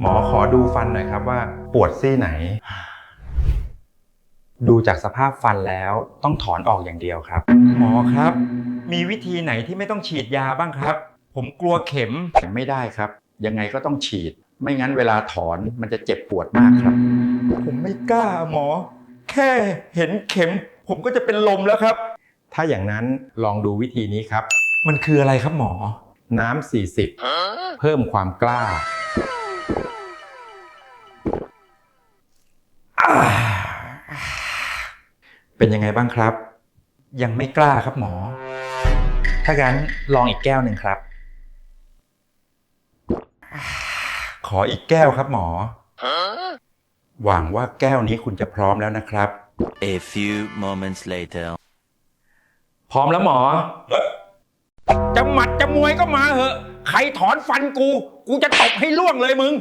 หมอขอดูฟันหน่อยครับว่า ปวดซี่ไหน ดูจากสภาพฟันแล้วต้องถอนออกอย่างเดียวครับ หมอครับ มีวิธีไหนที่ไม่ต้องฉีดยาบ้างครับ ผมกลัวเข็มไม่ได้ครับ ยังไงก็ต้องฉีด ไม่งั้นเวลาถอนมันจะเจ็บปวดมากครับ ผมไม่กล้าหมอ แค่เห็นเข็ม ผมก็จะเป็นลมแล้วครับ ถ้าอย่างนั้นลองดูวิธีนี้ครับ มันคืออะไรครับหมอ น้ำ40 เพิ่มความกล้าอ่า เป็นยังไงบ้างครับ ยังไม่กล้าครับหมอ ถ้างั้นลองอีกแก้วหนึ่งครับ ขออีกแก้วครับหมอ หวังว่าแก้วนี้คุณจะพร้อมแล้วนะครับ A few moments later. พร้อมแล้วหมอ จะหมัดจะมวยก็มาเหอะ ใครถอนฟันกู กูจะตบให้ล่วงเลยมึง